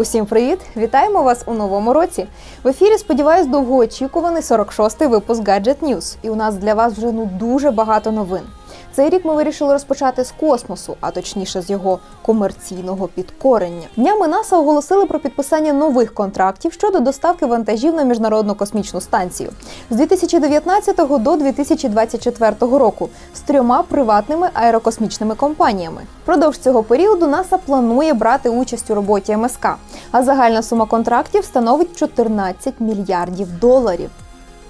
Усім привіт! Вітаємо вас у новому році. В ефірі сподіваюсь, довгоочікуваний 46-й випуск Gadget News. І у нас для вас вже ну дуже багато новин. Цей рік ми вирішили розпочати з космосу, а точніше з його комерційного підкорення. Днями НАСА оголосили про підписання нових контрактів щодо доставки вантажів на міжнародну космічну станцію з 2019 до 2024 року з трьома приватними аерокосмічними компаніями. Продовж цього періоду НАСА планує брати участь у роботі МСК, а загальна сума контрактів становить 14 мільярдів доларів.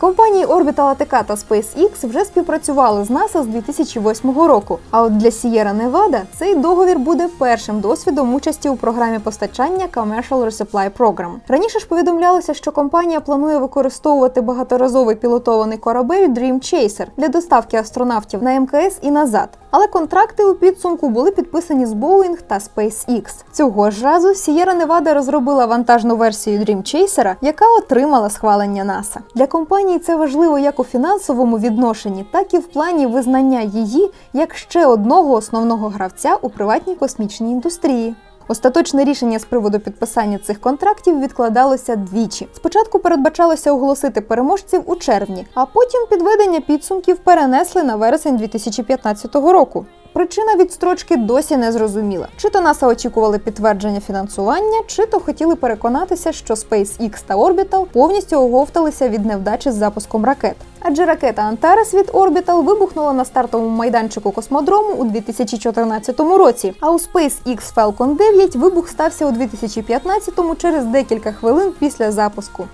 Компанії Orbital ATK та SpaceX вже співпрацювали з НАСА з 2008 року. А от для Sierra Nevada цей договір буде першим досвідом участі у програмі постачання Commercial Resupply Program. Раніше ж повідомлялося, що компанія планує використовувати багаторазовий пілотований корабель Dream Chaser для доставки астронавтів на МКС і назад. Але контракти у підсумку були підписані з Boeing та SpaceX. Цього ж разу Sierra Nevada розробила вантажну версію Dream Chaser, яка отримала схвалення НАСА. Для компанії це важливо як у фінансовому відношенні, так і в плані визнання її як ще одного основного гравця у приватній космічній індустрії. Остаточне рішення з приводу підписання цих контрактів відкладалося двічі. Спочатку передбачалося оголосити переможців у червні, а потім підведення підсумків перенесли на вересень 2015 року. Причина відстрочки досі не зрозуміла. Чи то НАСА очікували підтвердження фінансування, чи то хотіли переконатися, що SpaceX та Orbital повністю оговталися від невдачі з запуском ракет. Адже ракета Antares від Orbital вибухнула на стартовому майданчику космодрому у 2014 році. А у SpaceX Falcon 9 вибух стався у 2015-му через декілька хвилин після запуску.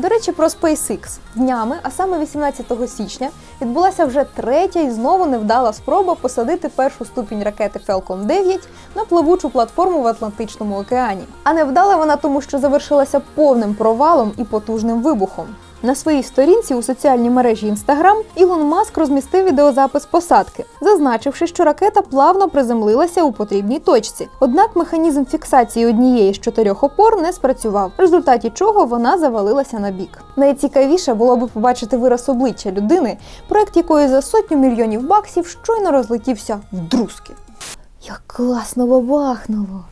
До речі, про SpaceX. Днями, а саме 18 січня, відбулася вже третя і знову невдала спроба посадити першу ступінь ракети Falcon 9 на пливучу платформу в Атлантичному океані. А невдала вона тому, що завершилася повним провалом і потужним вибухом. На своїй сторінці у соціальній мережі Instagram Ілон Маск розмістив відеозапис посадки, зазначивши, що ракета плавно приземлилася у потрібній точці. Однак механізм фіксації однієї з чотирьох опор не спрацював, в результаті чого вона завалилася на бік. Найцікавіше було би побачити вираз обличчя людини, проект якої за сотню мільйонів баксів щойно розлетівся в друзки. Як класно бабахнуло!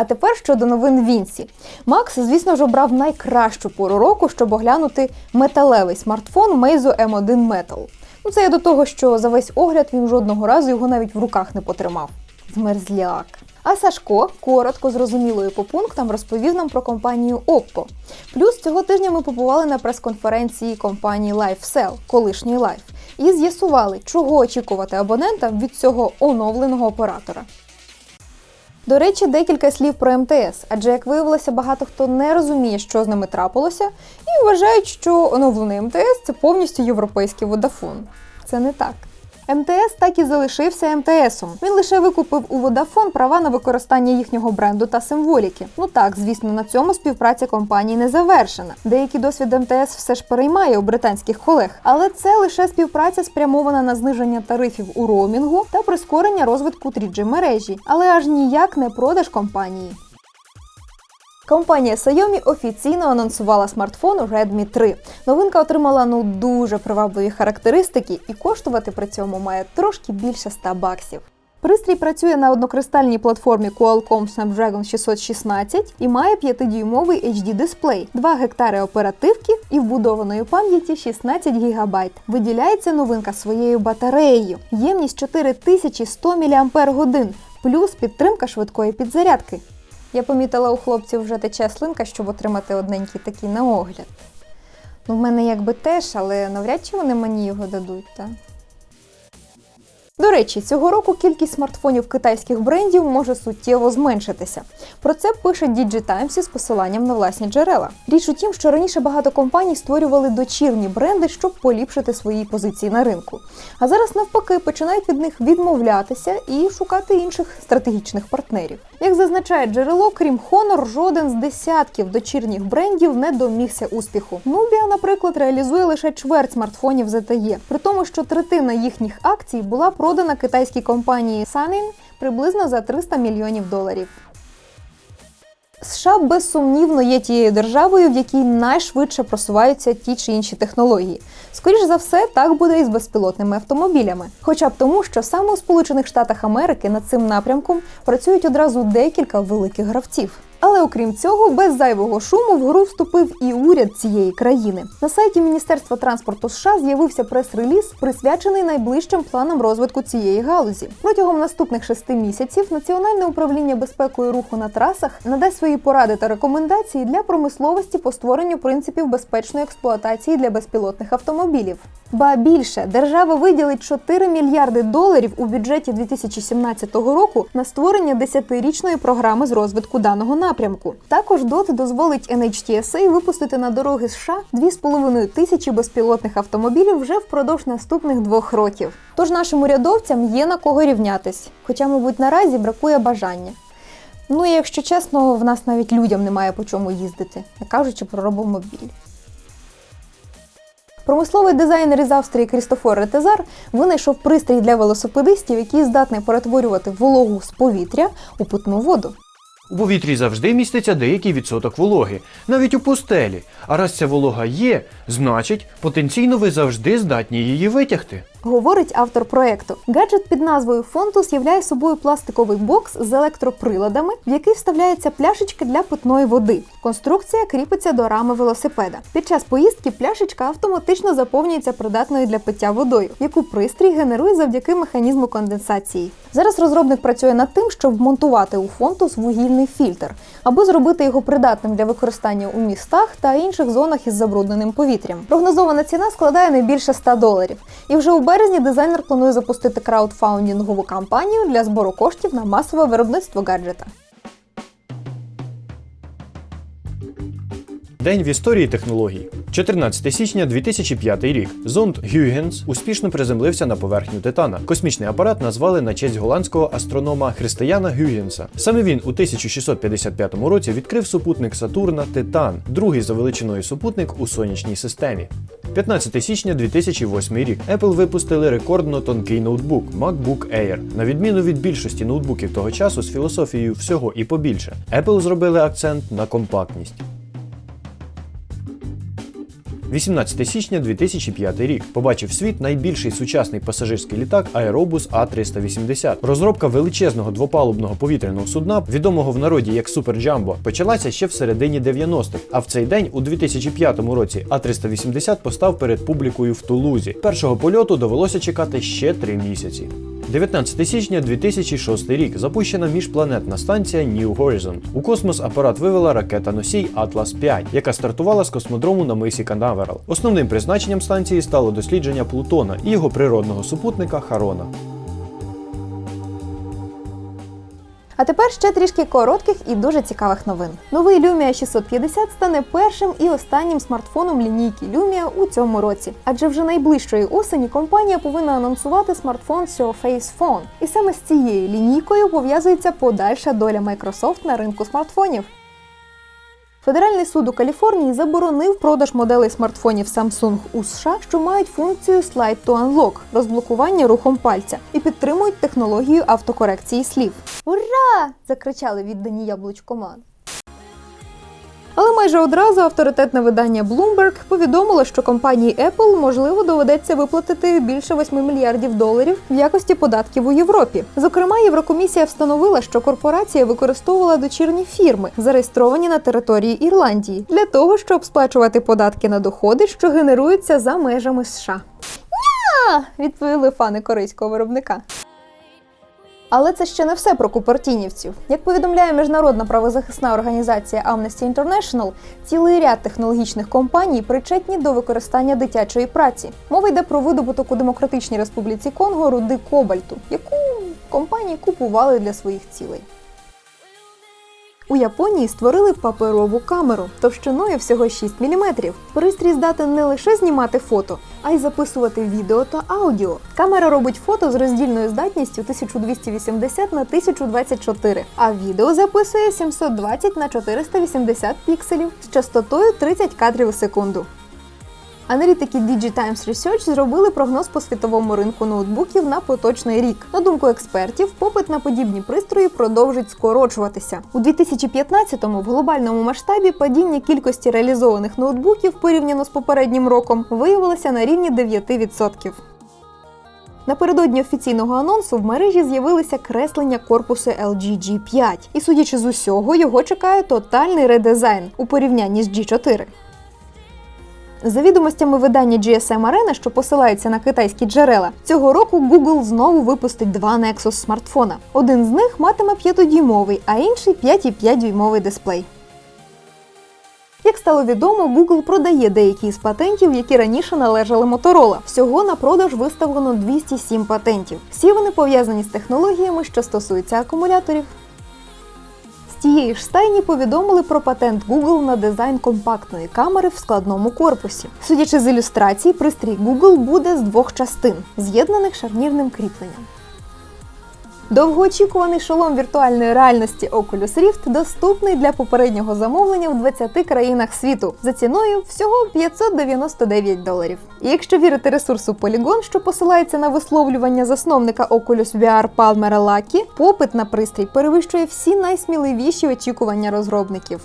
А тепер щодо новин Вінсі. Макс, звісно ж, обрав найкращу пору року, щоб оглянути металевий смартфон Meizu M1 Metal. Ну, це я до того, що за весь огляд він жодного разу його навіть в руках не потримав. Змерзляк. А Сашко коротко, зрозумілою по пунктам розповів нам про компанію Oppo. Плюс цього тижня ми побували на прес-конференції компанії LifeSell, колишньої Life, і з'ясували, чого очікувати абонентам від цього оновленого оператора. До речі, декілька слів про МТС, адже як виявилося, багато хто не розуміє, що з ними трапилося, і вважають, що оновлений МТС це повністю європейський водафон. Це не так. МТС так і залишився МТСом. Він лише викупив у Vodafone права на використання їхнього бренду та символіки. Ну так, звісно, на цьому співпраця компанії не завершена. Деякий досвід МТС все ж переймає у британських колег, але це лише співпраця спрямована на зниження тарифів у роумінгу та прискорення розвитку 3G мережі, але аж ніяк не продаж компанії. Компанія Xiaomi офіційно анонсувала смартфон Redmi 3. Новинка отримала ну дуже привабливі характеристики і коштувати при цьому має трошки більше 100 баксів. Пристрій працює на однокристальній платформі Qualcomm Snapdragon 616 і має 5-дюймовий HD дисплей, 2 гектари оперативки і вбудованої пам'яті 16 ГБ. Виділяється новинка своєю батареєю. Ємність 4100 мАч, плюс підтримка швидкої підзарядки. Я помітила у хлопців вже тече слинка, щоб отримати одненький такий на огляд. Ну, в мене якби теж, але навряд чи вони мені його дадуть, так? До речі, цього року кількість смартфонів китайських брендів може суттєво зменшитися. Про це пише DigiTimes з посиланням на власні джерела. Річ у тім, що раніше багато компаній створювали дочірні бренди, щоб поліпшити свої позиції на ринку. А зараз навпаки починають від них відмовлятися і шукати інших стратегічних партнерів. Як зазначає джерело, крім Honor, жоден з десятків дочірніх брендів не домігся успіху. Nubia, наприклад, реалізує лише чверть смартфонів ZTE, при тому, що третина їхніх акцій була продана китайській компанії Sunny приблизно за 300 мільйонів доларів. США безсумнівно є тією державою, в якій найшвидше просуваються ті чи інші технології. Скоріш за все, так буде і з безпілотними автомобілями. Хоча б тому, що саме у Сполучених Штатах Америки над цим напрямком працюють одразу декілька великих гравців. Але окрім цього, без зайвого шуму в гру вступив і уряд цієї країни. На сайті Міністерства транспорту США з'явився прес-реліз, присвячений найближчим планам розвитку цієї галузі. Протягом наступних шести місяців Національне управління безпекою руху на трасах надасть свої поради та рекомендації для промисловості по створенню принципів безпечної експлуатації для безпілотних автомобілів. Ба більше держава виділить 4 мільярди доларів у бюджеті 2017 року на створення 10-річної програми з розвитку даного напрямку. Також ДОТ дозволить NHTSA випустити на дороги США 2,5 тисячі безпілотних автомобілів вже впродовж наступних двох років. Тож нашим урядовцям є на кого рівнятись, хоча, мабуть, наразі бракує бажання. Ну і якщо чесно, в нас навіть людям немає по чому їздити, не кажучи про робомобіль. Промисловий дизайнер із Австрії Крістофор Ретезар винайшов пристрій для велосипедистів, який здатний перетворювати вологу з повітря у питну воду. У повітрі завжди міститься деякий відсоток вологи, навіть у пустелі. А раз ця волога є, значить потенційно ви завжди здатні її витягти. Говорить автор проекту. Гаджет під назвою Фонтус являє собою пластиковий бокс з електроприладами, в який вставляється пляшечка для питної води. Конструкція кріпиться до рами велосипеда. Під час поїздки пляшечка автоматично заповнюється придатною для пиття водою, яку пристрій генерує завдяки механізму конденсації. Зараз розробник працює над тим, щоб вмонтувати у Фонтус вугільний фільтр, аби зробити його придатним для використання у містах та інших зонах із забрудненим повітрям. Прогнозована ціна складає не більше 100 доларів. І вже у березні дизайнер планує запустити краудфаундінгову кампанію для збору коштів на масове виробництво гаджета. День в історії технологій. 14 січня 2005 рік. Зонд Гюйгенс успішно приземлився на поверхню Титана. Космічний апарат назвали на честь голландського астронома Християна Гюйгенса. Саме він у 1655 році відкрив супутник Сатурна Титан, другий за величиною супутник у сонячній системі. 15 січня 2008 рік Apple випустили рекордно тонкий ноутбук MacBook Air. На відміну від більшості ноутбуків того часу з філософією всього і побільше, Apple зробили акцент на компактність. 18 січня 2005 рік побачив світ найбільший сучасний пасажирський літак Аеробус А380. Розробка величезного двопалубного повітряного судна, відомого в народі як Супер Джамбо, почалася ще в середині 90-х. А в цей день, у 2005 році, А380 постав перед публікою в Тулузі. Першого польоту довелося чекати ще три місяці. 19 січня 2006 рік запущена міжпланетна станція New Horizon. У космос апарат вивела ракета-носій Atlas 5, яка стартувала з космодрому на мисі Канаверал. Основним призначенням станції стало дослідження Плутона і його природного супутника Харона. А тепер ще трішки коротких і дуже цікавих новин. Новий Lumia 650 стане першим і останнім смартфоном лінійки Lumia у цьому році. Адже вже найближчої осені компанія повинна анонсувати смартфон Surface Phone. І саме з цією лінійкою пов'язується подальша доля Microsoft на ринку смартфонів. Федеральний суд у Каліфорнії заборонив продаж моделей смартфонів Samsung у США, що мають функцію Slide to Unlock – розблокування рухом пальця, і підтримують технологію автокорекції слів. Ура! закричали віддані яблучкоман. Майже одразу авторитетне видання Bloomberg повідомило, що компанії Apple можливо доведеться виплатити більше 8 мільярдів доларів в якості податків у Європі. Зокрема, Єврокомісія встановила, що корпорація використовувала дочірні фірми, зареєстровані на території Ірландії, для того, щоб сплачувати податки на доходи, що генеруються за межами США. Відповіли фани корейського виробника. Але це ще не все про купертінівців. Як повідомляє міжнародна правозахисна організація Amnesty International, цілий ряд технологічних компаній причетні до використання дитячої праці. Мова йде про видобуток у Демократичній Республіці Конго руди кобальту, яку компанії купували для своїх цілей. У Японії створили паперову камеру товщиною всього 6 мм. Пристрій здатен не лише знімати фото, а й записувати відео та аудіо. Камера робить фото з роздільною здатністю 1280 на 1024, а відео записує 720 на 480 пікселів з частотою 30 кадрів у секунду. Аналітики DigiTimes Research зробили прогноз по світовому ринку ноутбуків на поточний рік. На думку експертів, попит на подібні пристрої продовжить скорочуватися. У 2015-му в глобальному масштабі падіння кількості реалізованих ноутбуків порівняно з попереднім роком виявилося на рівні 9%. Напередодні офіційного анонсу в мережі з'явилися креслення корпусу LG G5, і судячи з усього, його чекає тотальний редизайн у порівнянні з G4. За відомостями видання GSM Arena, що посилається на китайські джерела, цього року Google знову випустить два Nexus смартфона. Один з них матиме 5-дюймовий, а інший 5,5-дюймовий дисплей. Як стало відомо, Google продає деякі з патентів, які раніше належали Motorola. Всього на продаж виставлено 207 патентів. Всі вони пов'язані з технологіями, що стосуються акумуляторів. Тієї ж стайні повідомили про патент Google на дизайн компактної камери в складному корпусі. Судячи з ілюстрацій, пристрій Google буде з двох частин, з'єднаних шарнірним кріпленням. Довгоочікуваний шолом віртуальної реальності Oculus Rift доступний для попереднього замовлення в 20 країнах світу за ціною всього 599 доларів. І якщо вірити ресурсу Polygon, що посилається на висловлювання засновника Oculus VR Palmera Lucky, попит на пристрій перевищує всі найсміливіші очікування розробників.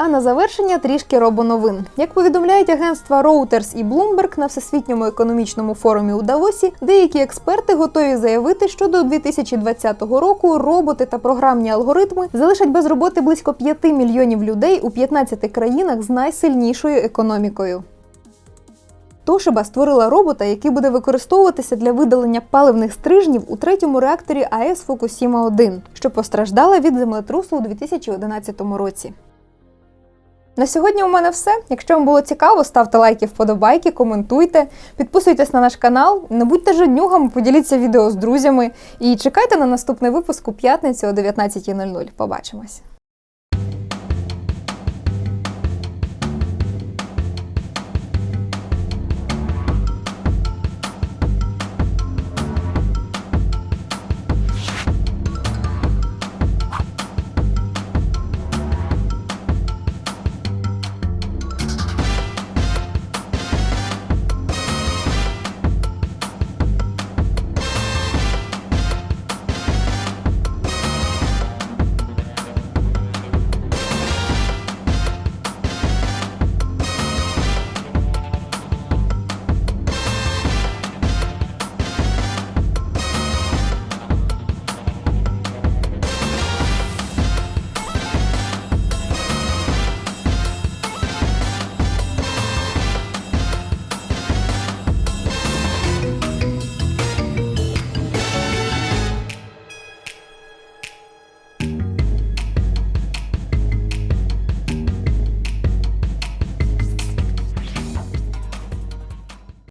А на завершення трішки робоновин. Як повідомляють агентства Reuters і Bloomberg на всесвітньому економічному форумі у Давосі, деякі експерти готові заявити, що до 2020 року роботи та програмні алгоритми залишать без роботи близько 5 мільйонів людей у 15 країнах з найсильнішою економікою. Тошиба створила робота, який буде використовуватися для видалення паливних стрижнів у третьому реакторі АЕС Фукусіма 1 що постраждала від землетрусу у 2011 році. На сьогодні у мене все. Якщо вам було цікаво, ставте лайки, вподобайки, коментуйте, підписуйтесь на наш канал, не будьте жаднюгами, поділіться відео з друзями і чекайте на наступний випуск у п'ятницю о 19.00. Побачимось!